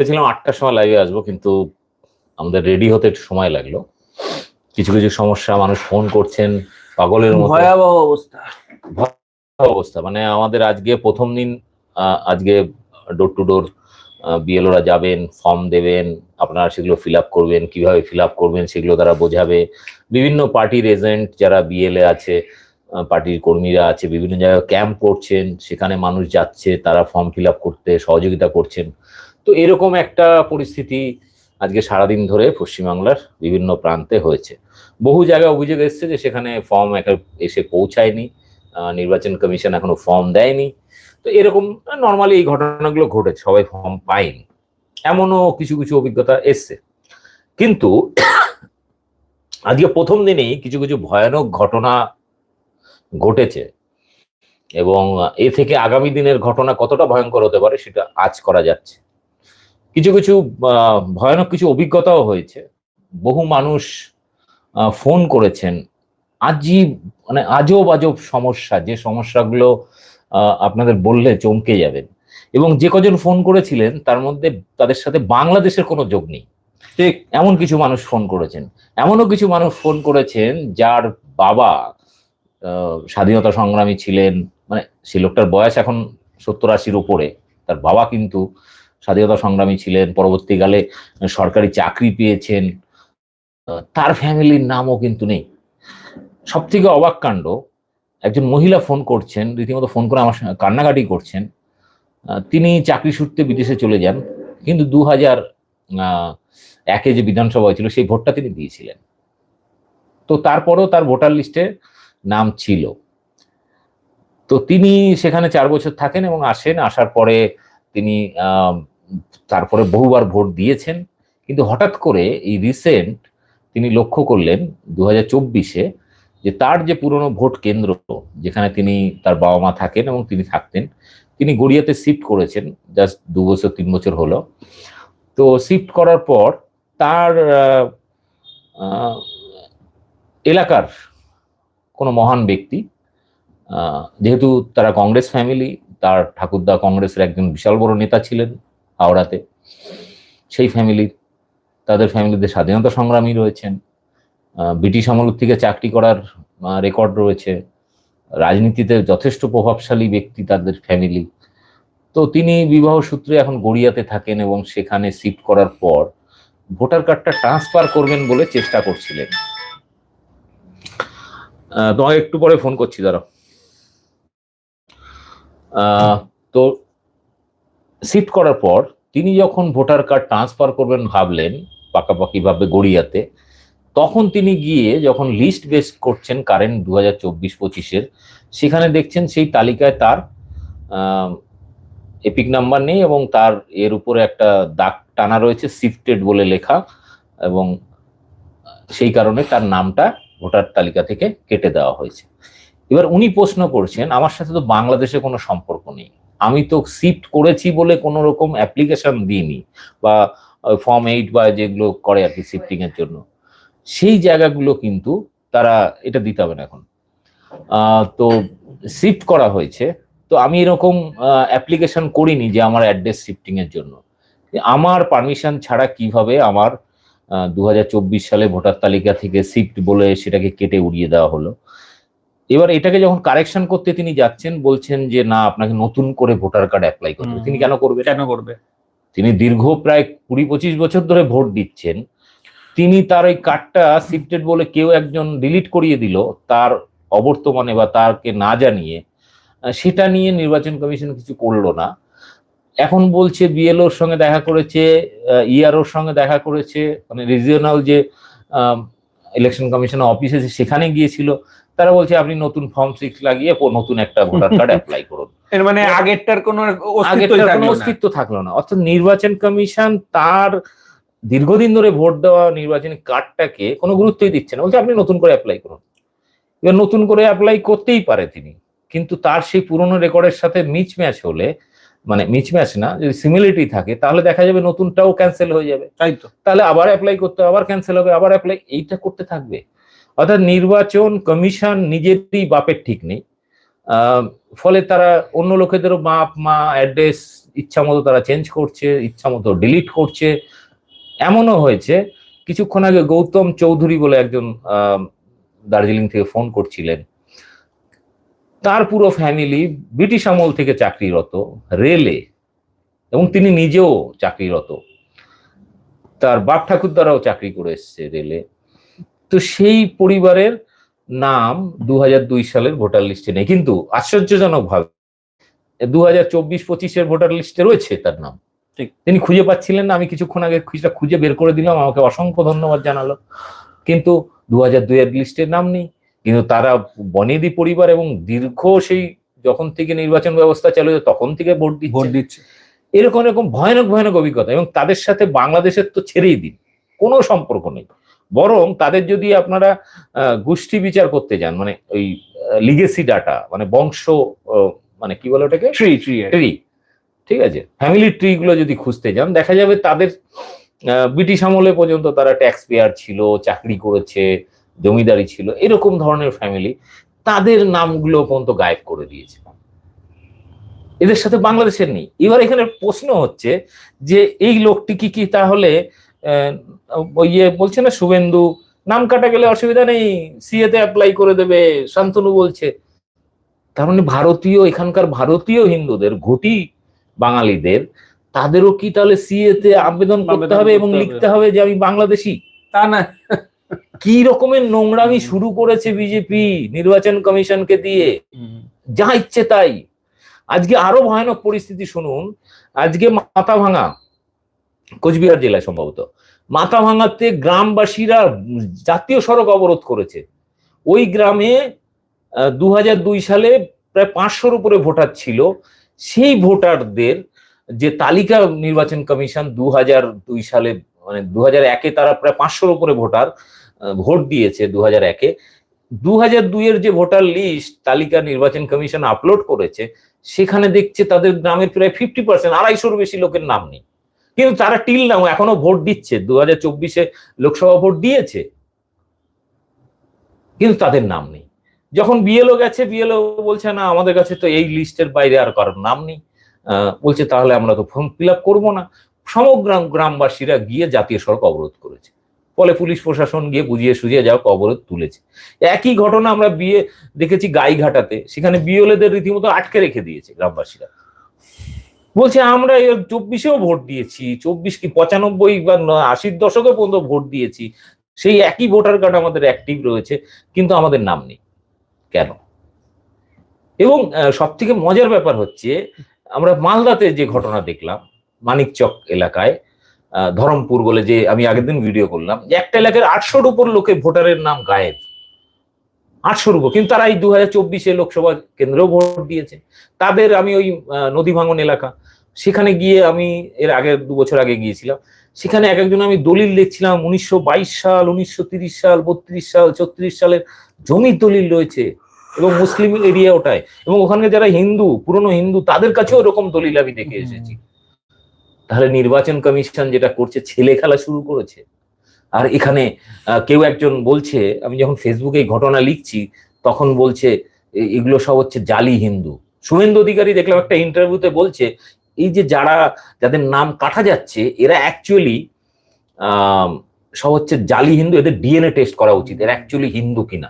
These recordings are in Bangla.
ভেবেছিলাম আটটার সময় লাইভে আসব কিন্তু আমাদের রেডি হতে একটু সময় লাগল। কিছু কিছু সমস্যা মানুষ ফোন করছেন পাগলের মতো। ভয়াবহ অবস্থা। অবস্থা। মানে আমাদের আজকে প্রথম দিন আজকে ডোর টু ডোর বিএলওরা যাবেন ফর্ম দেবেন আপনারা সেগুলো ফিল আপ করবেন কীভাবে ফিল আপ করবেন সেগুলো তারা বোঝাবে। বিভিন্ন পার্টির এজেন্ট যারা বিএলএ আছে পার্টির কর্মীরা আছে বিভিন্ন জায়গায় ক্যাম্প করছেন সেখানে মানুষ যাচ্ছে তারা ফর্ম ফিল আপ করতে সহযোগিতা করছেন। তো এরকম একটা পরিস্থিতি আজকে সারাদিন ধরে পশ্চিমবাংলার বিভিন্ন প্রান্তে হয়েছে। বহু জায়গায় অভিযোগ এসছে যে সেখানে ফর্ম এসে পৌঁছায়নি নির্বাচন কমিশন এখনও ফর্ম দেয়নি। তো এরকম নর্মালি এই ঘটনাগুলো ঘটেছে, সবাই ফর্ম পায়নি। এমনও কিছু কিছু অভিজ্ঞতা এসছে। কিন্তু আজকে প্রথম দিনেই কিছু কিছু ভয়ানক ঘটনা ঘটেছে এবং এ থেকে আগামী দিনের ঘটনা কতটা ভয়ঙ্কর হতে পারে সেটা আজ করা যাচ্ছে। কিছু কিছু ভয়ানক কিছু অভিজ্ঞতাও হয়েছে। বহু মানুষ ফোন করেছেন। আজীব মানে আজব আজব সমস্যা যে সমস্যাগুলো আপনাদের বললে চমকে যাবেন এবং যে কজন ফোন করেছিলেন তার মধ্যে তাদের সাথে বাংলাদেশের কোনো যোগ নেই। ঠিক। এমন কিছু মানুষ ফোন করেছেন। এমনও কিছু মানুষ ফোন করেছেন যার বাবা স্বাধীনতা সংগ্রামী ছিলেন মানে সেই লোকটার বয়স এখন সত্তর আশির উপরে তার বাবা কিন্তু স্বাধীনতা সংগ্রামী ছিলেন, পরবর্তীকালে সরকারি চাকরি পেয়েছেন। তার ফ্যামিলির নামও কিন্তু নেই। সব থেকে অবাক কাণ্ড, একজন মহিলা ফোন করছেন, রীতিমতো ফোন করে আমার কান্নাকাটি করছেন। তিনি চাকরি সূত্রে বিদেশে চলে যান, কিন্তু দু হাজার একে যে বিধানসভা হয়েছিল, সেই ভোটটা তিনি দিয়েছিলেন। তো তারপরেও তার ভোটার লিস্টে নাম ছিল। তো তিনি সেখানে চার বছর থাকেন এবং আসেন, আসার পরে তিনি তারপরে বহুবার ভোট দিয়েছেন, কিন্তু হঠাৎ করে এই রিসেন্ট তিনি লক্ষ্য করলেন দু হাজার চব্বিশে যে তার যে পুরনো ভোট কেন্দ্র যেখানে তিনি তার বাবা মা থাকেন এবং তিনি থাকতেন, তিনি গড়িয়াতে শিফট করেছেন জাস্ট দু বছর, তিন বছর হলো। তো শিফট করার পর তার এলাকার কোনো মহান ব্যক্তি যেহেতু তারা কংগ্রেস ফ্যামিলি তার ঠাকুরদা কংগ্রেসের একজন বিশাল বড় নেতা ছিলেন হাওড়াতে। সেই ফ্যামিলির তাদের ফ্যামিলিতে স্বাধীনতা সংগ্রামী রয়েছেন। ব্রিটিশ আমল থেকে চাকরি করার রেকর্ড রয়েছে। রাজনীতিতে যথেষ্ট প্রভাবশালী ব্যক্তি তাদের ফ্যামিলি তো তিনি বিবাহ সূত্রে এখন গড়িয়াতে থাকেন এবং সেখানে শিফট করার পর ভোটার কার্ডটা ট্রান্সফার করবেন বলে চেষ্টা করছিলেন। তোমাকে একটু পরে ফোন করছি, দাঁড়াও। তো শিফট করার পর তিনি যখন ভোটার কার্ড ট্রান্সফার করবেন ভাবলেন, পাকাপাকি ভাবে গড়িয়াতে, তখন তিনি গিয়ে যখন লিস্ট বেস করছেন কারেন্ট দু হাজার চব্বিশ পঁচিশের সেখানে দেখছেন সেই তালিকায় তার এপিক নাম্বার নেই এবং তার এর উপরে একটা দাগ টানা রয়েছে শিফটেড বলে লেখা এবং সেই কারণে তার নামটা ভোটার তালিকা থেকে কেটে দেওয়া হয়েছে। এবার উনি প্রশ্ন করছেন, আমার সাথে তো বাংলাদেশে কোনো সম্পর্ক নেই। আমি তো শিফট করেছি বলে কোনো রকম অ্যাপ্লিকেশন দিইনি বা ফর্ম এইট বা যেগুলো করে আর কি শিফটিং এর জন্য। সেই জায়গাগুলো কিন্তু তারা এটা দিতে হবে না এখন। তো শিফট করা হয়েছে। তো আমি এরকম অ্যাপ্লিকেশন করিনি যে আমার অ্যাড্রেস শিফটিং এর জন্য। আমার পারমিশন ছাড়া কীভাবে আমার দু হাজার চব্বিশ সালে ভোটার তালিকা থেকে শিফট বলে সেটাকে কেটে উড়িয়ে দেওয়া হলো? এবার এটাকে যখন কারেকশন করতে তিনি যাচ্ছেন বলছেন যে না আপনাকে নতুন করে ভোটার কার্ড অ্যাপ্লাই করতে তিনি কেন করবে কেন করবে? তিনি দীর্ঘ প্রায় কুড়ি পঁচিশ বছর ধরে ভোট দিচ্ছেন। তিনি তার ওই কার্ডটা শিফটেড বলে কেউ একজন ডিলিট করিয়ে দিল তার অবর্তমানে বা তারকে না জানিয়ে সেটা নিয়ে নির্বাচন কমিশন কিছু করল না। এখন বলছে বিএলওর সঙ্গে দেখা করেছে ইআরওর সঙ্গে দেখা করেছে মানে রিজিওনাল যে ইলেকশন কমিশন অফিস আছে সেখানে গিয়েছিল। তারা বলছে আপনি নতুন ফর্ম সিক্স লাগিয়ে নতুন একটা ভোটার কার্ড অ্যাপ্লাই করুন। এর মানে আগেরটার কোনো আগেরটার কোনো অস্তিত্ব থাকল না। অর্থাৎ নির্বাচন কমিশন তার দীর্ঘদিন ধরে ভোট দেওয়া নির্বাচনী কার্ডটাকে কোনো গুরুত্বই দিচ্ছে না। বলছে আপনি নতুন করে অ্যাপ্লাই করুন। এবার নতুন করে অ্যাপ্লাই করতেই পারে তিনি। কিন্তু তার সেই পুরনো রেকর্ডের সাথে মিচ ম্যাচ হলে মানে মিচ ম্যাচ না যদি সিমিলিটি থাকে তাহলে দেখা যাবে নতুনটাও ক্যান্সেল হয়ে যাবে। তাই তো। তাহলে আবার অ্যাপ্লাই করতে হবে, আবার ক্যান্সেল হবে আবার অ্যাপ্লাই এইটা করতে থাকবে। অর্থাৎ নির্বাচন কমিশন নিজেরই বাপের ঠিক নেই। ফলে তারা অন্য লোকেদেরও বাপ মা, অ্যাড্রেস, ইচ্ছা মতো তারা চেঞ্জ করছে, ইচ্ছা মতো ডিলিট করছে। এমনও হয়েছে, কিছুক্ষণ আগে গৌতম চৌধুরী বলে একজন দার্জিলিং থেকে ফোন করছিলেন। তার পুরো ফ্যামিলি ব্রিটিশ আমল থেকে চাকরিরত, রেলে, এবং তিনি নিজেও চাকরিরত। তার বাপ ঠাকুর দ্বারাও চাকরি করে এসছে রেলে। তো সেই পরিবারের নাম দু দুই সালের ভোটার লিস্টে নেই। কিন্তু আশ্চর্যজনক ভাবে দু হাজার চব্বিশ পঁচিশের ভোটার লিস্টে রয়েছে তার নাম। ঠিক। তিনি খুঁজে পাচ্ছিলেন না আমি কিছুক্ষণ আগে খুঁজে খুঁজে বের করে দিলাম আমাকে অসংখ্য ধন্যবাদ জানালো। কিন্তু দু হাজার দুই দুইয়ের লিস্টের নাম নেই। কিন্তু তারা বনেদি পরিবার এবং দীর্ঘ সেই যখন থেকে নির্বাচন ব্যবস্থা চালু হয়েছে তখন থেকে ভোট ভোট দিচ্ছে দিচ্ছে। এরকম এরকম ভয়ানক ভয়ানক অভিজ্ঞতা এবং তাদের সাথে বাংলাদেশের তো ছেড়েই দিন। কোনো সম্পর্ক নেই। বরং তাদের যদি আপনারা গোষ্ঠী বিচার করতে যান মানে ওই লিগেসি ডাটা মানে বংশ মানে কি বলে ওটাকে? ট্রি ট্রি ট্রি ঠিক আছে? ফ্যামিলি ট্রি গুলো যদি খুঁজতে যান দেখা যাবে তাদের ব্রিটিশ আমলে পর্যন্ত তারা ট্যাক্স পেয়ার ছিল চাকরি করেছে জমিদারি ছিল এরকম ধরনের ফ্যামিলি তাদের নামগুলো পর্যন্ত গায়েব করে দিয়েছে। এদের সাথে বাংলাদেশের নেই। এবার এখানে প্রশ্ন হচ্ছে যে এই লোকটি কি কি তাহলে ইয়ে বলছে না শুভেন্দু নাম কাটা গেলে অসুবিধা নেই সিএতে অ্যাপ্লাই করে দেবে শান্তনু বলছে। তার মানে ভারতীয় এখানকার ভারতীয় হিন্দুদের ঘটি বাঙালিদের তাদেরও কি তাহলে সিএ তে আবেদন করতে হবে এবং লিখতে হবে যে আমি বাংলাদেশি? তা না। কি রকমের নোংরামি শুরু করেছে বিজেপি নির্বাচন কমিশনকে দিয়ে? যা ইচ্ছে তাই। আজকে আরও ভয়ানক পরিস্থিতি শুনুন। আজকে মাথা ভাঙা। কোচবিহার জেলায় সম্ভবত। মাথা ভাঙাতে গ্রামবাসীরা জাতীয় সড়ক অবরোধ করেছে। ওই গ্রামে দু সালে প্রায় পাঁচশোর উপরে ভোটার ছিল। সেই ভোটারদের যে তালিকা নির্বাচন কমিশন দু দুই সালে মানে দু হাজার একে তারা প্রায় পাঁচশোর উপরে ভোটার ভোট দিয়েছে দু হাজার একে। দু হাজার দুইয়ের যে ভোটার লিস্ট, তালিকা নির্বাচন কমিশন আপলোড করেছে, সেখানে দেখছে তাদের গ্রামের প্রায় ফিফটি পার্সেন্ট, আড়াইশোর বেশি লোকের নাম নেই। কিন্তু তারা টিল নাও, এখনও ভোট দিচ্ছে। দু হাজার চব্বিশে লোকসভা ভোট দিয়েছে। কিন্তু তাদের নাম নেই। যখন বিএলও গেছে, বিএলও বলছে, না, আমাদের কাছে তো এই লিস্টের বাইরে আর কারোর নাম নেই। বলছে, তাহলে আমরা তো ফর্ম ফিল আপ করব না। সমগ্র গ্রামবাসীরা গিয়ে জাতীয় সড়ক অবরোধ করেছে। ফলে পুলিশ প্রশাসন গিয়ে বুঝিয়ে সুঝিয়ে যাও অবরোধ তুলেছে। একই ঘটনা আমরা বিয়ে দেখেছি গাইঘাটাতে। সেখানে বিএলএদের রীতিমতো আটকে রেখে দিয়েছে গ্রামবাসীরা। বলছে, আমরা চব্বিশেও ভোট দিয়েছি, চব্বিশ কি পঁচানব্বই বা আশির দশকে পর্যন্ত ভোট দিয়েছি, সেই একই ভোটার কার্ড আমাদের অ্যাক্টিভ রয়েছে, কিন্তু আমাদের নাম নেই। কেন? এবং সব থেকে মজার ব্যাপার হচ্ছে, আমরা মালদাতে যে ঘটনা দেখলাম, মানিকচক এলাকায় ধরমপুর বলে যে আমি আগের দিন ভিডিও করলাম, একটা এলাকার আটশোর উপর লোকে ভোটারের নাম গায়েব। আটশোর উপর কিন্তু তারা এই দু হাজার চব্বিশে লোকসভা কেন্দ্রেও ভোট দিয়েছে। তাদের আমি ওই নদী ভাঙন এলাকা সেখানে গিয়ে আমি এর আগে দু বছর আগে গিয়েছিলাম। সেখানে এক একজন আমি দলিল দেখছিলাম উনিশশো বাইশ সাল উনিশশো তিরিশ সাল বত্রিশ সাল ছত্রিশ সালের জমির দলিল রয়েছে এবং মুসলিম এরিয়া ওটায়। এবং ওখানে যারা হিন্দু পুরনো হিন্দু তাদের কাছেও এরকম দলিল আমি দেখে এসেছি। তাহলে নির্বাচন কমিশন যেটা করছে ছেলে খেলা শুরু করেছে। আর এখানে কেউ একজন বলছে, আমি যখন ফেসবুকে এই ঘটনা লিখছি, তখন বলছে এগুলো সব হচ্ছে জালি হিন্দু। শুভেন্দু অধিকারী দেখলাম একটা ইন্টারভিউতে বলছে, এই যে যারা, যাদের নাম কাটা যাচ্ছে, এরা অ্যাকচুয়ালি সব হচ্ছে জালি হিন্দু, এদের ডিএনএ টেস্ট করা উচিত। এরা অ্যাকচুয়ালি হিন্দু কিনা?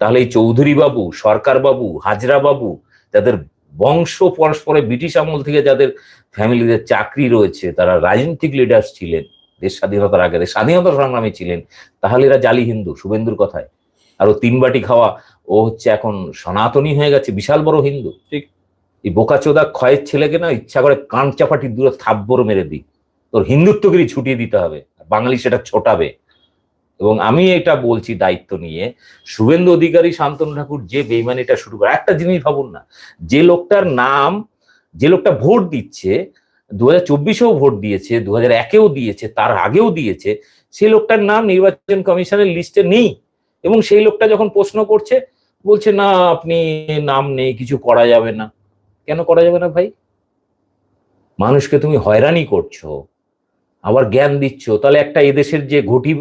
তাহলে এই চৌধুরী বাবু, সরকার বাবু, হাজরা বাবু, যাদের বংশ পরস্পরে ব্রিটিশ আমল থেকে যাদের ফ্যামিলিতে চাকরি রয়েছে, তারা রাজনৈতিক লিডার্স ছিলেন। দেশ স্বাধীনতার আগে স্বাধীনতা সংগ্রামী ছিলেন। তাহলে এরা জালি হিন্দু শুভেন্দুর কথায়। আরও তিন বাটি খাওয়া ও হচ্ছে এখন সনাতনী হয়ে গেছে বিশাল বড় হিন্দু। ঠিক। এই বোকাচোদা ক্ষয়ের ছেলেকে না ইচ্ছা করে কান চাপাটি দূরে থাব্বর মেরে দিই। তোর হিন্দুত্বগিরি ছুটিয়ে দিতে হবে বাঙালি সেটা ছোটাবে। এবং আমি এটা বলছি দায়িত্ব নিয়ে শুভেন্দু অধিকারী শান্তনু ঠাকুর যে বেইমানিটা শুরু করে একটা জিনিস ভাবুন না যে লোকটার নাম যে লোকটা ভোট দিচ্ছে দু হাজার চব্বিশেও ভোট দিয়েছে দু হাজার একেও দিয়েছে, তার আগেও দিয়েছে, সেই লোকটার নাম নির্বাচন কমিশনের লিস্টে নেই। এবং সেই লোকটা যখন প্রশ্ন করছে, বলছে, না, আপনি নাম নেই, কিছু করা যাবে না। কেন করা যাবে না ভাই? মানুষকে তুমি হয়রানি করছ, আবার জ্ঞান দিচ্ছ। তাহলে একটা এদেশের যে ঘটি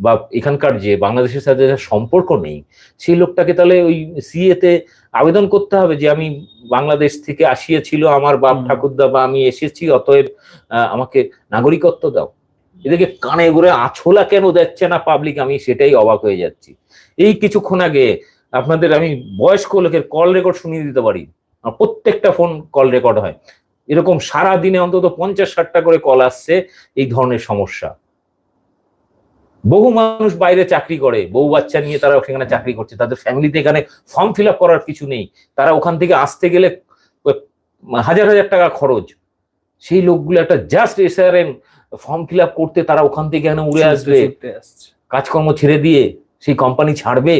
বা এখানকার যে বাংলাদেশের সাথে যার সম্পর্ক নেই সেই লোকটাকে তাহলে ওই সিএতে আবেদন করতে হবে যে আমি বাংলাদেশ থেকে আসিয়েছিল আমার বাপ ঠাকুরদা বা আমি এসেছি অতএব আমাকে নাগরিকত্ব দাও। এদেরকে কানে ঘুরে আছলা কেন দেখছে না পাবলিক আমি সেটাই অবাক হয়ে যাচ্ছি। এই কিছুক্ষণ আগে আপনাদের আমি বয়স্ক লোকের কল রেকর্ড শুনিয়ে দিতে পারি। প্রত্যেকটা ফোন কল রেকর্ড হয়। এরকম সারা দিনে অন্তত পঞ্চাশ ষাটটা করে কল আসছে এই ধরনের সমস্যা। বহু মানুষ বাইরে চাকরি করে বউ বাচ্চা নিয়ে তারা সেখানে চাকরি করছে তাদের ফ্যামিলিতে এখানে ফর্ম ফিল করার কিছু নেই। তারা ওখান থেকে আসতে গেলে হাজার হাজার টাকা খরচ। সেই লোকগুলো একটা just SRM form fill up করতে তারা ওখান থেকে এখানে উড়ে আসবে। কাজকর্ম ছেড়ে দিয়ে সেই কোম্পানি ছাড়বে।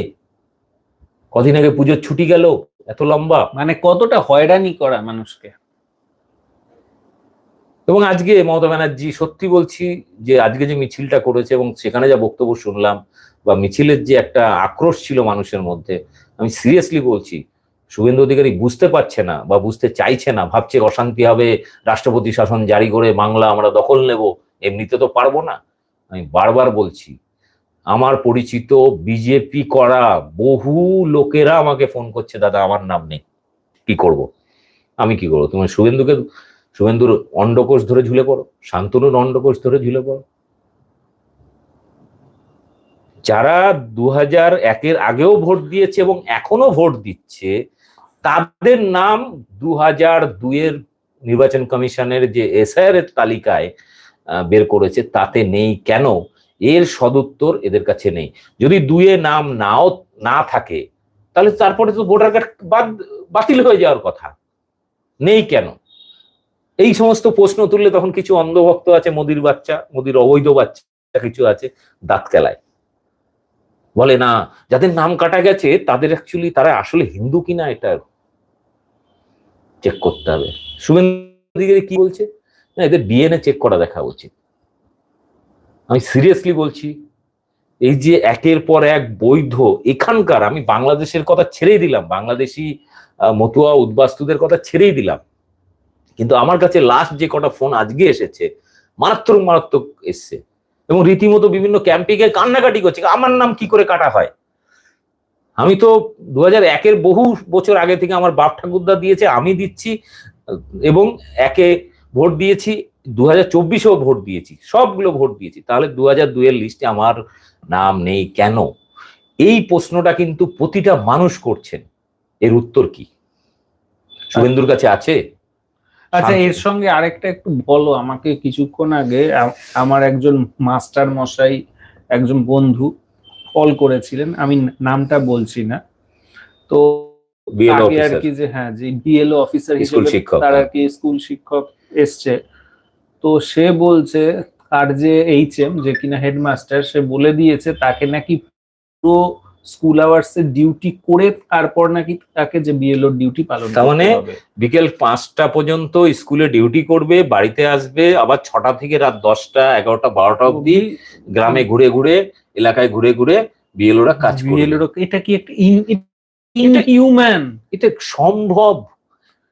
কদিন আগে পুজোর ছুটি গেল এত লম্বা। মানে কতটা হয়রানি করা মানুষকে। এবং আজকে মমতা ব্যানার্জি সত্যি বলছি যে আজকে যে মিছিলটা করেছে এবং সেখানে যা বক্তব্য শুনলাম বা মিছিলের যে একটা আক্রোশ ছিল মানুষের মধ্যে, আমি সিরিয়াসলি বলছি, শুভেন্দু অধিকারী বুঝতে পারছে না বা বুঝতে চাইছে না, ভাবছে অশান্তি হবে, রাষ্ট্রপতি শাসন জারি করে বাংলা আমরা দখল নেব, এমনিতে তো পারব না। আমি বারবার বলছি, আমার পরিচিত বিজেপি করা বহু লোকেরা আমাকে ফোন করছে, দাদা, আমার নাম নেই, কি করব? আমি কি করব? তোমার শুভেন্দুকে শুভেন্দুর অন্ডকোষ ধরে ঝুলে পড়ো, শান্তনুর অন্ডকোষ ধরে ঝুলে পড়ো। যারা দু হাজার একের আগেও ভোট দিয়েছে এবং এখনও ভোট দিচ্ছে, তাদের নাম দু হাজার দুইয়ের নির্বাচন কমিশনের যে এসআইআর এর তালিকায় বের করেছে, তাতে নেই কেন? এর সদুত্তর এদের কাছে নেই। যদি দুয়ে নাম নাও, না থাকে, তাহলে তারপরে তো ভোটার কার্ড বাদ, বাতিল হয়ে যাওয়ার কথা। নেই কেন? এই সমস্ত প্রশ্ন তুললে তখন কিছু অন্ধভক্ত আছে, মোদির বাচ্চা, মোদির অবৈধ বাচ্চা কিছু আছে দাঁত কেলায় বলে, না, যাদের নাম কাটা গেছে, তাদের অ্যাকচুয়ালি তারা আসলে হিন্দু কিনা এটা চেক করতে হবে। শুভেন্দু কি বলছে? না, এদের ডিএনএ চেক করা দেখা উচিত। আমি সিরিয়াসলি বলছি, এই যে একের পর এক বৈধ, এখানকার, আমি বাংলাদেশের কথা ছেড়েই দিলাম, বাংলাদেশি মতুয়া, উদ্বাস্তুদের কথা ছেড়েই দিলাম কিন্তু আমার কাছে লাস্ট যে কটা ফোন আজকে এসেছে, মারাত্মক মারাত্মক এসছে। এবং রীতিমতো বিভিন্ন ক্যাম্পে গিয়ে কান্নাকাটি করছে, আমার নাম কি করে কাটা হয়? আমি তো দু হাজার একের বহু বছর আগে থেকে আমার বাপ ঠাকুরদা দিয়েছে, আমি দিচ্ছি, এবং একে ভোট দিয়েছি দু হাজার চব্বিশেও ভোট দিয়েছি, সবগুলো ভোট দিয়েছি। তাহলে দু হাজার দুইয়ের লিস্টে আমার নাম নেই কেন? এই প্রশ্নটা কিন্তু প্রতিটা মানুষ করছেন। এর উত্তর কি? শুভেন্দুর কাছে আছে? আচ্ছা এর সঙ্গে আরেকটা একটু বলো আমাকে কিছুক্ষণ আগে আমার একজন মাস্টার মশাই একজন বন্ধু কল করেছিলেন আমি নামটা বলছি না। তো তাকে আর কি যে হ্যাঁ যে বিএলও অফিসার হিসেবে তার আর হ্যাঁ। কি স্কুল শিক্ষক এসছে। তো সে বলছে আর যে এইচ এম যে কিনা হেডমাস্টার সে বলে দিয়েছে তাকে নাকি পুরো স্কুল আওয়ার্স এর ডিউটি করে তারপর নাকি তাকে যে বিএলও ডিউটি পালন তার করতে মানে বিকেল পাঁচটা পর্যন্ত স্কুলে ডিউটি করবে বাড়িতে আসবে আবার ছটা থেকে রাত দশটা এগারোটা বারোটা অবধি গ্রামে ঘুরে ঘুরে এলাকায় ঘুরে ঘুরে বিএলওরা কাজ করবে। বিএলও এটা কি একটা ইনহিউম্যান এটা সম্ভব।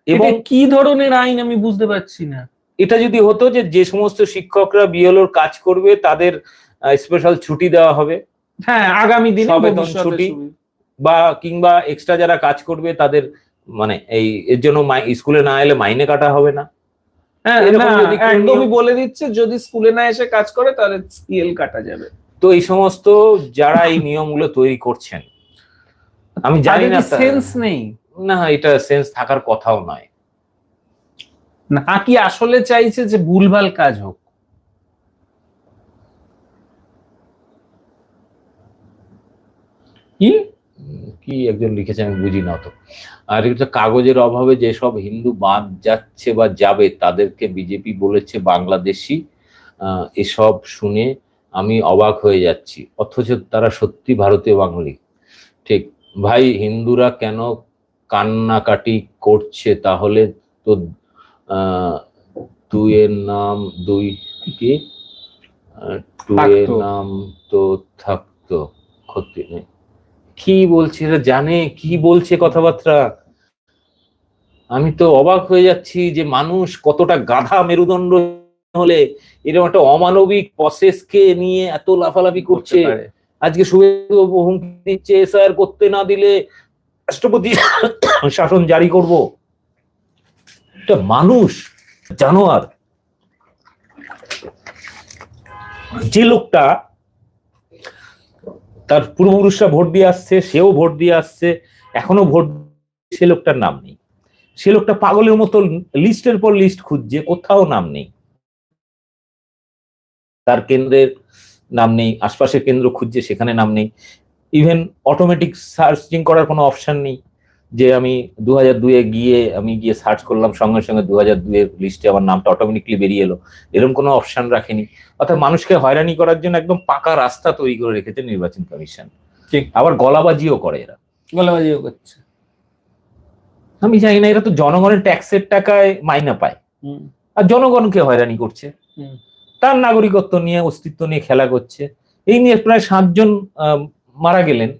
এবং এবং কি ধরনের আইন আমি বুঝতে পারছি না। এটা যদি হতো যে যে সমস্ত শিক্ষকরা বিএলওর কাজ করবে তাদের স্পেশাল ছুটি দেওয়া হবে। হ্যাঁ আগামী দিনে ছুটি। বা কিংবা এক্সট্রা যারা কাজ করবে তাদের মানে এই এর জন্য স্কুলে না এলে মাইনে কাটা হবে না। হ্যাঁ একদমই বলে দিচ্ছে যদি স্কুলে না এসে কাজ করে তাহলে স্কেল কাটা যাবে। তো এই সমস্ত যারা এই নিয়মগুলো তৈরি করছেন আমি জানি না সেন্স নেই? না এটা সেন্স থাকার কথাও নয়। না কি আসলে চাইছে যে ভুলভাল কাজ হোক? কি? কি একজন লিখেছে আমি বুঝি না তো আর এটা কাগজের অভাবে যেসব হিন্দু বাদ যাচ্ছে বা যাবে তাদেরকে বিজেপি বলেছে বাংলাদেশি এসব শুনে আমি অবাক হয়ে যাচ্ছি। অথচ তারা সত্যি ভারতীয় বাঙালি। ঠিক ভাই হিন্দুরা কেন কান্নাকাটি করছে? তাহলে তো আহ, দুইয়ের নাম দুই কি? নাম তো থাকতো ক্ষতি নেই। কি বলছে? এরা জানে কি বলছে কথাবার্তা? আমি তো অবাক হয়ে যাচ্ছি যে মানুষ কতটা গাধা মেরুদণ্ড হলে এরকম একটা অমানবিক প্রসেসকে নিয়ে এত লাফালাফি করছে? আজকে শুভেন্দু হুমকি দিচ্ছে এসআর করতে না দিলে রাষ্ট্রপতি শাসন জারি করব। এটা মানুষ জানোয়ার যে লোকটা তার পূর্বপুরুষরা ভোট দিয়ে আসছে, সেও ভোট দিয়ে আসছে, এখনও ভোট সে লোকটার নাম নেই। সে লোকটা পাগলের মতো লিস্টের পর লিস্ট খুঁজছে, কোথাও নাম নেই। তার কেন্দ্রের নাম নেই, আশপাশের কেন্দ্র খুঁজছে, সেখানে নাম নেই। ইভেন অটোমেটিক সার্চিং করার কোনো অপশন নেই। যে আমি দু হাজার দুয়ে গিয়ে আমি গিয়ে সার্চ করলাম সঙ্গে সঙ্গে দু হাজার দুয়ের লিস্টে আমার নামটা অটোমেটিকলি বেরিয়ে এলো। এরকম কোনো অপশন রাখেনি। অর্থাৎ মানুষকে হয়রানি করার জন্য একদম পাকা রাস্তা তৈরি করে রেখেছে নির্বাচন কমিশন। ঠিক। আবার গলাবাজিও করে এরা। গলাবাজিও করছে। আমি জানি না এরা তো জনগণের ট্যাক্সের টাকায় মাইনা পায়। আর জনগণকে হয়রানি করছে। তার নাগরিকত্ব নিয়ে অস্তিত্ব নিয়ে খেলা করছে। এই নিয়ে প্রায় সাতজন মারা গেলেন।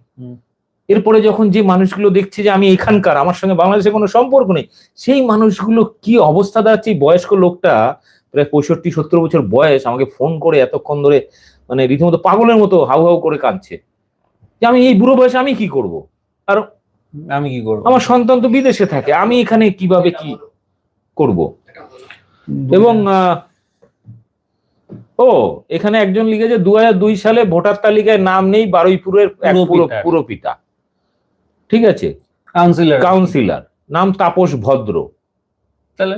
এরপরে যখন যে মানুষগুলো দেখছে যে আমি এখানকার আমার সঙ্গে বাংলাদেশে কোনো সম্পর্ক নেই সেই মানুষগুলো কি অবস্থা দাঁড়াচ্ছে? বয়স্ক লোকটা প্রায় পঁয়ষট্টি সত্তর বছর বয়স আমাকে ফোন করে এতক্ষণ ধরে মানে রীতিমতো পাগলের মতো হাউ হাউ করে কাঁদছে। যে আমি এই বুড়ো বয়সে আমি কি করব? আর আমি কি করব? আমার সন্তান তো বিদেশে থাকে আমি এখানে কীভাবে কি করব? এবং আহ, ও এখানে একজন লিখেছে দু দুই সালে ভোটার তালিকায় নাম নেই বারুইপুরের পুরো পুরপিতার। ঠিক আছে? কাউন্সিলর কাউন্সিলর নাম তাপস ভদ্র। তাহলে?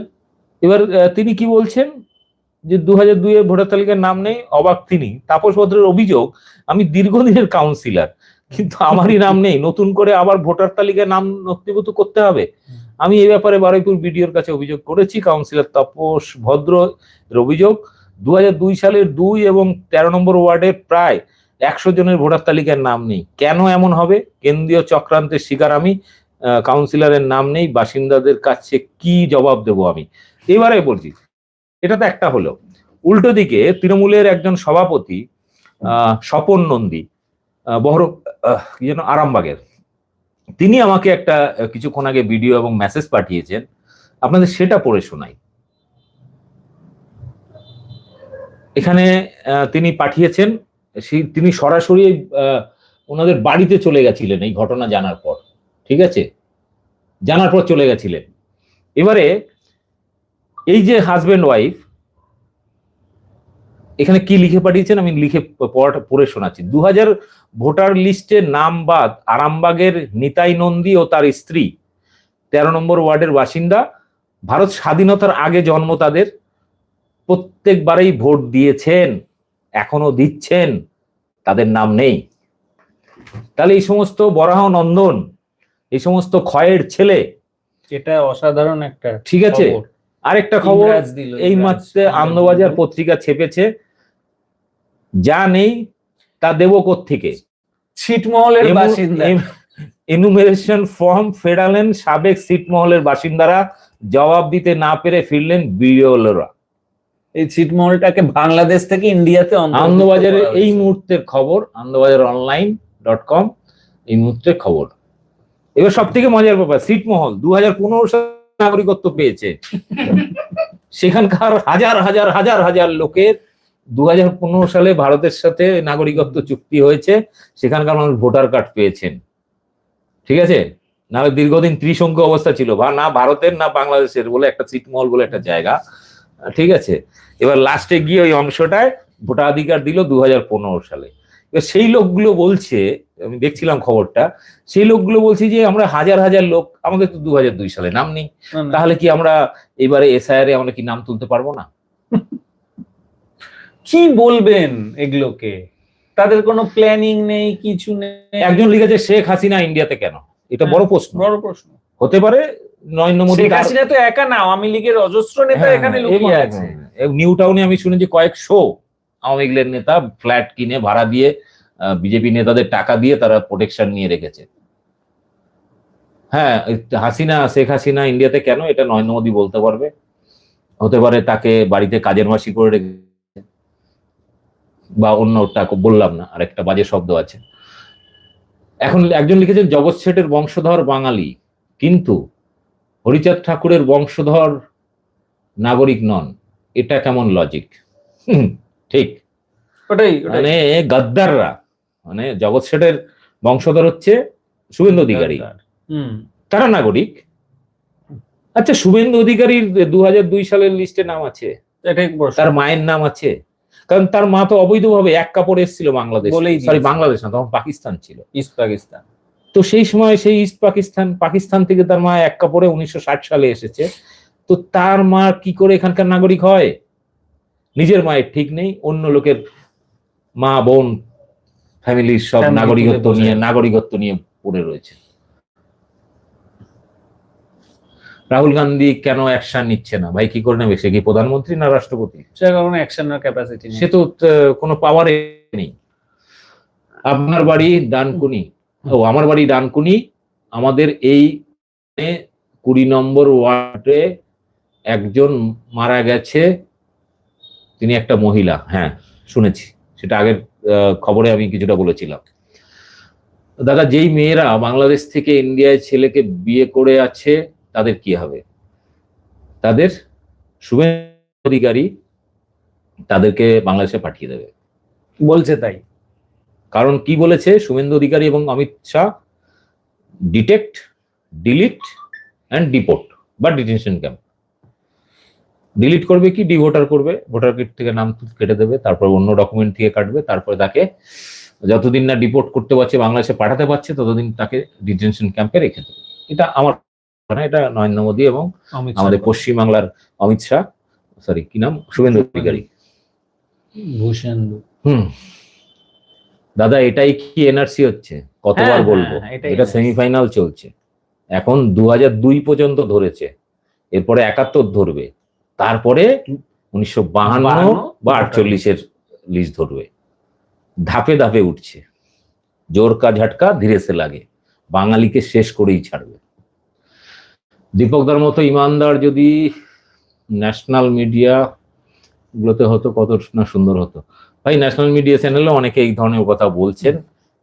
এবার তিনি কি বলছেন? যে দু হাজার দুইয়ের ভোটার তালিকার নাম নেই অবাক তিনি। তাপস ভদ্রের অভিযোগ আমি দীর্ঘদিনের কাউন্সিলর কিন্তু আমারই নাম নেই। নতুন করে আবার ভোটার তালিকায় নাম নথিভুক্ত করতে হবে? আমি এই ব্যাপারে বারুইপুর বিডিওর কাছে অভিযোগ করেছি কাউন্সিলর তাপস ভদ্র এর অভিযোগ। দু দুই সালের দুই এবং তেরো নম্বর ওয়ার্ডের প্রায় একশো জনের ভোটার তালিকার নাম নেই। কেন এমন হবে? কেন্দ্রীয় চক্রান্তের শিকার আমি কাউন্সিলরের নাম নেই, বাসিন্দাদের কাছে কি জবাব দেব আমি? এবারে বলছি, এটা তো একটা হলো। উল্টো দিকে তৃণমূলের একজন সভাপতি স্বপন নন্দী বহর কি যেন আরামবাগের। তিনি আমাকে একটা কিছুক্ষণ আগে ভিডিও এবং মেসেজ পাঠিয়েছেন। আপনাদের সেটা পড়ে শোনাই। এখানে তিনি পাঠিয়েছেন সেই- তিনি সরাসরি ওনাদের বাড়িতে চলে গেছিলেন এই ঘটনা জানার পর, ঠিক আছে? জানার পর চলে গেছিলেন। এবারে এই যে হাজবেন্ড ওয়াইফ এখানে কি লিখে পাঠিয়েছেন? আমি লিখে পড়াটা পড়ে শোনাচ্ছি। দু হাজার ভোটার লিস্টে নাম বাদ আরামবাগের নিতাই নন্দী ও তার স্ত্রী, তেরো নম্বর ওয়ার্ডের বাসিন্দা, ভারত স্বাধীনতার আগে জন্ম তাদের, প্রত্যেকবারেই ভোট দিয়েছেন। এখনও দিচ্ছেন তাদের নাম নেই। তাহলে এই সমস্ত বরাহ নন্দন এই সমস্ত ক্ষয়ের ছেলে এটা অসাধারণ একটা ঠিক আছে। আরেকটা খবর এই মাত্রে আনন্দবাজার পত্রিকা ছেপেছে যা নেই তা দেব থেকে ছিটমহলের বাসিন্দা। এনুমেরেশন ফর্ম ফেরালেন সাবেক ছিটমহলের বাসিন্দারা জবাব দিতে না পেরে ফিরলেন বিরলরা এই ছিটমহলটাকে বাংলাদেশ থেকে ইন্ডিয়াতে আনন্দবাজারের এই মুহূর্তের খবর আনন্দবাজার অনলাইন ডট কম এই মুহূর্তের খবর। এবার সব থেকে মজার ব্যাপার ছিটমহল দু হাজার পনেরো সালে নাগরিকত্ব পেয়েছে। সেখানকার হাজার হাজার হাজার হাজার লোকের দু হাজার পনেরো সালে ভারতের সাথে নাগরিকত্ব চুক্তি হয়েছে সেখানকার মানুষ ভোটার কার্ড পেয়েছেন। ঠিক আছে? নাহলে দীর্ঘদিন ত্রিসংখ্য অবস্থা ছিল বা না ভারতের না বাংলাদেশের বলে একটা ছিটমহল বলে একটা জায়গা। ঠিক আছে? এবার লাস্টে গিয়ে ওই অংশটায় ভোটাধিকার দিল দু হাজার পনেরো সালে। এবার সেই লোকগুলো বলছে আমি দেখছিলাম খবরটা সেই লোকগুলো বলছে যে আমরা হাজার হাজার লোক আমাদের তো দু হাজার দুই সালে নাম নেই। তাহলে কি আমরা এবারে এসআইআর এ আমরা কি নাম তুলতে পারব না? কি বলবেন এগুলোকে? তাদের কোনো প্ল্যানিং নেই কিছু নেই। একজন লিখেছে শেখ হাসিনা ইন্ডিয়াতে কেন? এটা বড় প্রশ্ন। বড় প্রশ্ন। হতে পারে নরেন্দ্র মোদী শেখ হাসিনা তো একা না আওয়ামী লীগের অজস্র নেতা হ্যাঁ, এখানে লুকিয়ে আছে। নিউ টাউনে আমি শুনেছি কয়েকশো আওয়ামী লীগের নেতা ফ্ল্যাট কিনে ভাড়া দিয়ে বিজেপি নেতাদের টাকা দিয়ে তারা প্রোটেকশন নিয়ে রেখেছে। হ্যাঁ হাসিনা শেখ হাসিনা ইন্ডিয়াতে কেন? এটা নরেন্দ্র মোদী বলতে পারবে। হতে পারে তাকে বাড়িতে কাজের মাসি করে রেখেছে। বা অন্যটা বললাম না আরেকটা বাজে শব্দ আছে। এখন একজন লিখেছেন জগৎ শেঠের বংশধর বাঙালি। কিন্তু হরিচাঁদ ঠাকুরের বংশধর নাগরিক নন। এটা কেমন লজিক ঠিক। ওটাই মানে গাদ্দাররা মানে জগৎ শেঠের বংশধর হচ্ছে শুভেন্দু অধিকারী। তারা নাগরিক। আচ্ছা শুভেন্দু অধিকারীর দু দুই সালের লিস্টে নাম আছে। এটাই তার মায়ের নাম আছে। কারণ তার মা তো অবৈধভাবে এক কাপড়ে এসেছিল বাংলাদেশ। সরি বাংলাদেশ না তখন পাকিস্তান ছিল। ইস্ট পাকিস্তান। তো সেই সময় সেই ইস্ট পাকিস্তান পাকিস্তান থেকে তার মা এক কাপড়ে উনিশশো ষাট সালে এসেছে। তো তার মা কি করে এখানকার নাগরিক হয়? নিজের মায়ের ঠিক নেই অন্য লোকের মা বোন ফ্যামিলির সব নাগরিকত্ব নিয়ে নাগরিকত্ব নিয়ে পড়ে রয়েছে। রাহুল গান্ধী কেন অ্যাকশন নিচ্ছে না? ভাই কি করে নেবে? সে কি প্রধানমন্ত্রী না রাষ্ট্রপতি? সে অ্যাকশনের ক্যাপাসিটি সে তো কোনো পাওয়ারে নেই। আপনার বাড়ি ডানকুনি। ও, আমার বাড়ি ডানকুনি। আমাদের এই কুড়ি নম্বর ওয়ার্ডে একজন মারা গেছে। তিনি একটা মহিলা হ্যাঁ শুনেছি। সেটা আগের খবরে আমি কিছুটা বলেছিলাম। দাদা, যেই মেয়েরা বাংলাদেশ থেকে ইন্ডিয়ায় ছেলেকে বিয়ে করে আছে, তাদের কি হবে? তাদের শুভেন্দু অধিকারী তাদেরকে বাংলাদেশে পাঠিয়ে দেবে। বলছে তাই। কারণ কি বলেছে? শুভেন্দু অধিকারী এবং Amit Shah detect delete and deport বা ডিটেনশন ক্যাম্প ডিলিট করবে কি? ডিভোটার করবে। ভোটার কিট থেকে নাম কেটে দেবে তারপর অন্য ডকুমেন্ট থেকে কাটবে তারপরে তাকে যতদিন না ডিপোর্ট করতে পারছে বাংলাদেশে পাঠাতে পারছে ততদিন তাকে ডিটেনশন ক্যাম্পে রেখে দেবে। এটা আমার না এটা নরেন্দ্র মোদী এবং আমাদের পশ্চিমবাংলার অমিত শাহ সরি কি নাম? শুভেন্দু অধিকারী। ভূষেন্দু হুম। দাদা এটাই কি এনআরসি হচ্ছে? কতবার হ্যাঁ, বলব? হ্যাঁ, এটা সেমিফাইনাল চলছে। এখন দু দুই পর্যন্ত ধরেছে। এরপরে একাত্তর ধরবে। তারপরে উনিশশো বাহান্ন বা আটচল্লিশের লিস্ট ধরবে। ধাপে ধাপে উঠছে। জোর কা ঝটকা ধীরে সে লাগে। বাঙালিকে শেষ করেই ছাড়বে। দীপকদার মতো ইমানদার যদি ন্যাশনাল মিডিয়া গুলোতে হতো কত না সুন্দর হতো। ভাই ন্যাশনাল মিডিয়া চ্যানেলে অনেকে এই ধরনের কথা বলছেন।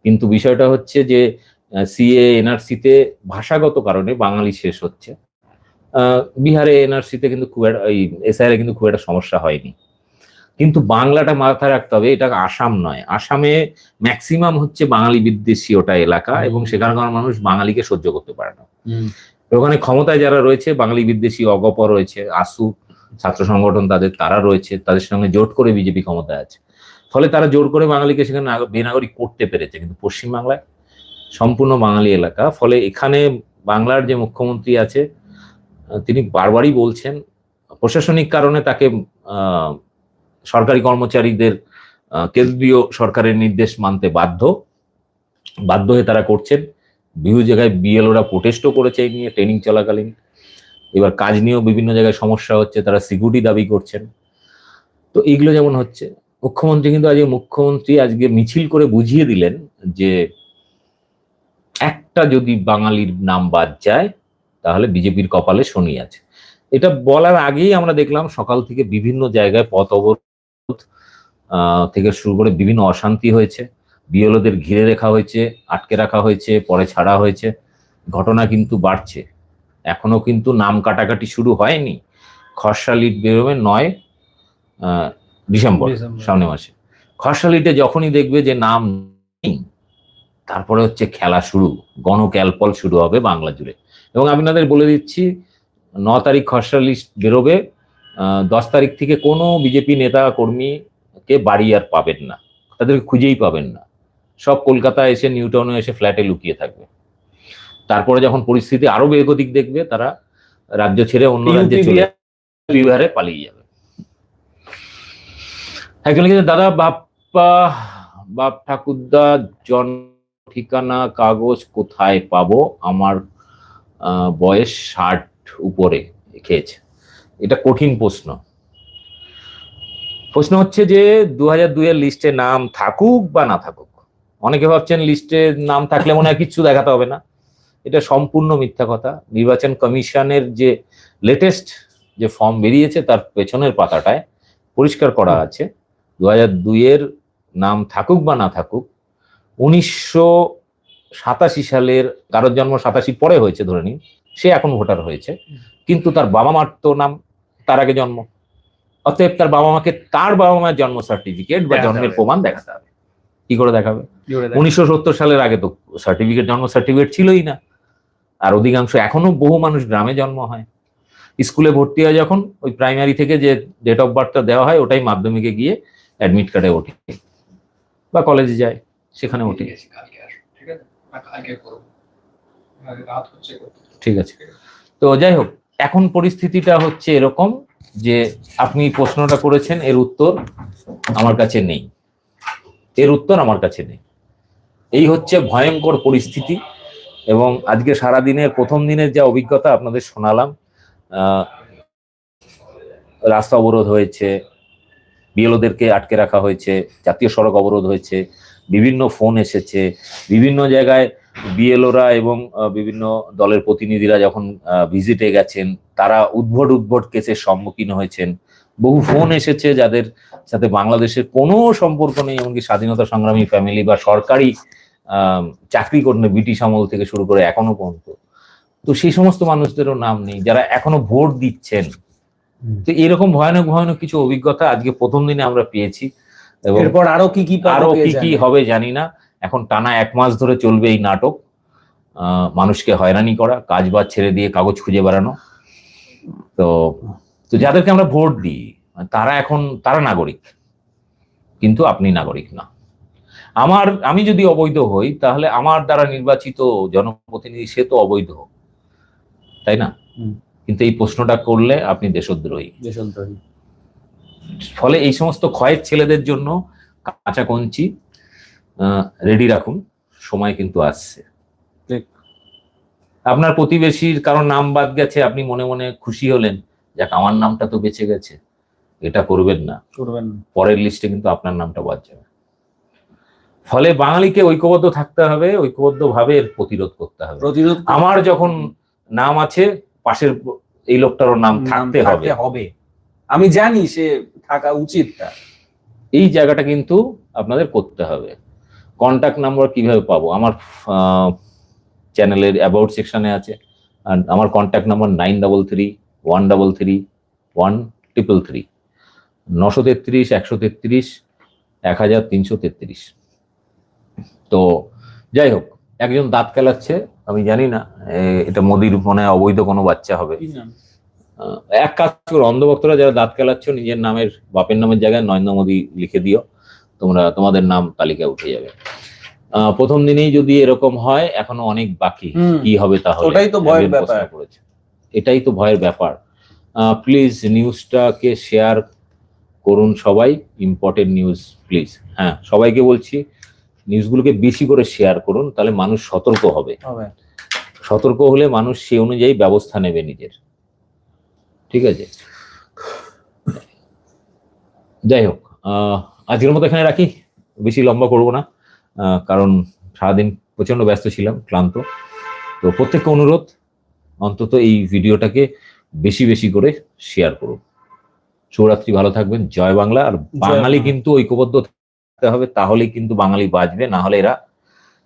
কিন্তু বিষয়টা হচ্ছে যে সিএ এনআরসিতে ভাষাগত কারণে বাঙালি শেষ হচ্ছে। বিহারে এনআরসিতে কিন্তু খুব একটা এই এসআইআর কিন্তু খুব একটা সমস্যা হয়নি। কিন্তু বাংলাটা মাথায় রাখতে হবে এটা আসাম নয়। আসামে ম্যাক্সিমাম হচ্ছে বাঙালি বিদ্বেষী ওটা এলাকা এবং সেখানকার মানুষ বাঙালিকে সহ্য করতে পারে না। ওখানে ক্ষমতায় যারা রয়েছে বাঙালি বিদ্বেষী অগপ রয়েছে আসু ছাত্র সংগঠন তাদের তারা রয়েছে তাদের সঙ্গে জোট করে বিজেপি ক্ষমতায় আছে। ফলে তারা জোর করে বাঙালিকে সেখানে নাগ- বেনাগরিক করতে পেরেছে। কিন্তু পশ্চিমবাংলায় সম্পূর্ণ বাঙালি এলাকা। ফলে এখানে বাংলার যে মুখ্যমন্ত্রী আছে তিনি বারবারই বলছেন, প্রশাসনিক কারণে তাকে সরকারি কর্মচারীদের কেন্দ্রীয় সরকারের নির্দেশ মানতে বাধ্য। বাধ্য হয়ে তারা করছেন। বিভিন্ন জায়গায় বিএলওরা প্রোটেস্টও করেছে এই নিয়ে, ট্রেনিং চলাকালীন। এবার কাজ নিয়েও বিভিন্ন জায়গায় সমস্যা হচ্ছে, তারা সিকিউরিটি দাবি করছেন। তো এইগুলো যেমন হচ্ছে মুখ্যমন্ত্রী কিন্তু আজকে মুখ্যমন্ত্রী আজকে মিছিল করে বুঝিয়ে দিলেন যে একটা যদি বাঙালির নাম বাদ যায়, তাহলে বিজেপির কপালে শনি আছে। এটা বলার আগেই আমরা দেখলাম সকাল থেকে বিভিন্ন জায়গায় পথ অবরোধ থেকে শুরু করে বিভিন্ন অশান্তি হয়েছে। বিএলওদের ঘিরে রাখা হয়েছে, আটকে রাখা হয়েছে, পরে ছাড়া হয়েছে। ঘটনা কিন্তু বাড়ছে। এখনও কিন্তু নাম কাটাকাটি শুরু হয়নি। খসড়া লিড বেরোবে নয় ডিসেম্বর। সামনে মাসে। খসড়া লিডে যখনই দেখবে যে নাম নেই তারপরে হচ্ছে খেলা শুরু গণক্যালপল শুরু হবে বাংলা জুড়ে। এবং আমি আপনাদের বলে দিচ্ছি ন তারিখ খসড়া লিস্ট বেরোবে দশ তারিখ থেকে কোনো বিজেপি নেতা কর্মীকে বাড়ি আর পাবেন না। তাদেরকে খুঁজেই পাবেন না। সব কলকাতা এসে নিউটাউনে এসে ফ্ল্যাটে লুকিয়ে থাকবে। তারপরে যখন পরিস্থিতি আরও বেগতিক দেখবে তারা রাজ্য ছেড়ে অন্য রাজ্যে চলে বিহারে পালিয়ে যাবে। একজন লিখেছে দাদা, বাপ্পা বাপ ঠাকুরদা জন, ঠিকানা, কাগজ কোথায় পাবো? আমার বয়স ষাট উপরে খেয়েছে। এটা কঠিন প্রশ্ন। প্রশ্ন হচ্ছে যে দু হাজার দুইয়ের লিস্টে নাম থাকুক বা না থাকুক, অনেকে ভাবছেন লিস্টে নাম থাকলে মনে হয় কিচ্ছু দেখাতে হবে না। এটা সম্পূর্ণ মিথ্যা কথা। নির্বাচন কমিশনের যে লেটেস্ট যে ফর্ম বেরিয়েছে, তার পেছনের পাতাটায় পরিষ্কার করা আছে। দু হাজার দুইয়ের নাম থাকুক বা না থাকুক উনিশশো সাতাশি সালের কারোর জন্ম সাতাশি পরে হয়েছে ধরে নিন সে এখন ভোটার হয়েছে। কিন্তু তার বাবা মার তো নাম তার আগে জন্ম। অতএব তার বাবা মাকে তার বাবা মায়ের জন্ম সার্টিফিকেট বা জন্মের প্রমাণ দেখাতে হবে। কি করে দেখাবে? উনিশশো সত্তর সালের আগে তো সার্টিফিকেট জন্ম সার্টিফিকেট ছিলই না। আর অধিকাংশ এখনও বহু মানুষ গ্রামে জন্ম হয়। স্কুলে ভর্তি হয় যখন ওই প্রাইমারি থেকে যে ডেট অফ বার্থটা দেওয়া হয় ওটাই মাধ্যমিকে গিয়ে অ্যাডমিট কার্ডে ওঠে। বা কলেজে যায় সেখানে ওঠে। ঠিক আছে? তো যাই হোক এখন পরিস্থিতিটা হচ্ছে এরকম যে আপনি প্রশ্নটা করেছেন এর উত্তর আমার কাছে নেই। এর উত্তর আমার কাছে নেই। এই হচ্ছে ভয়ঙ্কর পরিস্থিতি এবং আজকে সারা দিনের প্রথম দিনের যা অভিজ্ঞতা আপনাদের শোনালাম রাস্তা অবরোধ হয়েছে বিএলওদেরকে আটকে রাখা হয়েছে, জাতীয় সড়ক অবরোধ হয়েছে, বিভিন্ন ফোন এসেছে, বিভিন্ন জায়গায় বিএলওরা এবং বিভিন্ন দলের প্রতিনিধিরা যখন ভিজিটে গেছেন, তারা উদ্ভট উদ্ভট কেসের সম্মুখীন হয়েছেন বহু ফোন এসেছে যাদের সাথে বাংলাদেশের কোনো সম্পর্ক নেই, এমনকি স্বাধীনতা সংগ্রামী ফ্যামিলি বা সরকারি চাকরি করেন ব্রিটিশ আমল থেকে শুরু করে এখনও পর্যন্ত তো সেই সমস্ত মানুষদেরও নাম নেই, যারা এখনও ভোট দিচ্ছেন। তো এরকম ভয়ানক ভয়ানক কিছু অভিজ্ঞতা আজকে প্রথম দিনে আমরা পেয়েছি এবং এরপর আরও কি কি আরও কি কি হবে জানি না। এখন টানা এক মাস ধরে চলবে এই নাটক। মানুষকে হয়রানি করা কাজ বাজ ছেড়ে দিয়ে কাগজ খুঁজে বেড়ানো। তো তো যাদেরকে আমরা ভোট দিই তারা এখন তারা নাগরিক। কিন্তু আপনি নাগরিক না। আমার আমি যদি অবৈধ হই তাহলে আমার দ্বারা নির্বাচিত জনপ্রতিনিধি সে তো অবৈধ। তাই না। কিন্তু এই প্রশ্নটা করলে আপনি দেশদ্রোহী। দেশদ্রোহী। ফলে এই সমস্ত ক্ষয়ের ছেলেদের জন্য কাঁচা কঞ্চি রেডি রাখুন। সময় কিন্তু আসছে। আপনার প্রতিবেশীর কারও নাম বাদ গেছে আপনি মনে মনে খুশি হলেন যাক আমার নামটা তো বেঁচে গেছে। এটা করবেন না। করবেন পরের লিস্টে কিন্তু আপনার নামটা বাদ যাবে। ফলে বাঙালিকে ঐক্যবদ্ধ থাকতে হবে ঐক্যবদ্ধ ভাবে প্রতিরোধ করতে হবে। প্রতিরোধ আমার যখন নাম আছে পাশের এই লোকটারও নাম থাকতে হবে। হবে। আমি জানি সে থাকা উচিত তার এই জায়গাটা কিন্তু আপনাদের করতে হবে। কন্ট্যাক্ট নাম্বার কীভাবে পাবো? আমার চ্যানেলের অ্যাবাউট সেকশনে আছে। আর আমার contact number nine double three one double three one triple three নশো তেত্রিশ একশো তেত্রিশ এক হাজার তিনশো তেত্রিশ। তো যাই হোক একজন দাঁত কেলাচ্ছে আমি জানি না এটা মোদির মনে অবৈধ কোনো বাচ্চা হবে। আহ, এক কাজ করো অন্ধভক্তরা যারা দাঁত কেলাচ্ছ নিজের নামের বাপের নামের জায়গায় নরেন্দ্র মোদী লিখে দিও তোমরা তোমাদের নাম তালিকায় উঠে যাবে। আহ, প্রথম দিনেই যদি এরকম হয় এখনও অনেক বাকি। কি হবে তাহলে? ওটাই তো ভয়ের ব্যাপার। করেছে। এটাই তো ভয়ের ব্যাপার। প্লিজ নিউজটাকে শেয়ার করুন সবাই ইম্পর্টেন্ট নিউজ প্লিজ হ্যাঁ সবাইকে বলছি নিউজগুলোকে বেশি করে শেয়ার করুন তাহলে মানুষ সতর্ক হবে। সতর্ক হলে মানুষ সে অনুযায়ী ব্যবস্থা নেবে নিজের। ঠিক আছে? যাই হোক আজকের মতো এখানে রাখি। বেশি লম্বা করব না কারণ সারাদিন প্রচণ্ড ব্যস্ত ছিলাম ক্লান্ত। তো প্রত্যেককে অনুরোধ অন্তত এই ভিডিওটাকে বেশি বেশি করে শেয়ার করুন। শুভরাত্রি ভালো থাকবেন জয় বাংলা। আর বাঙালি কিন্তু ঐক্যবদ্ধ থাকতে হবে, তাহলেই কিন্তু বাঙালি বাঁচবে। না হলে এরা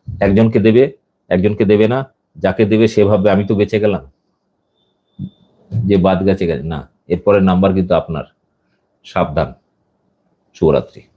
একজনকে দেবে একজনকে দেবে না। যাকে দেবে সে ভাববে, আমি তো বেঁচে গেলাম। যে বাদ গেছে গেছে। না, এরপরের নাম্বার কিন্তু আপনার। সাবধান। শুভরাত্রি।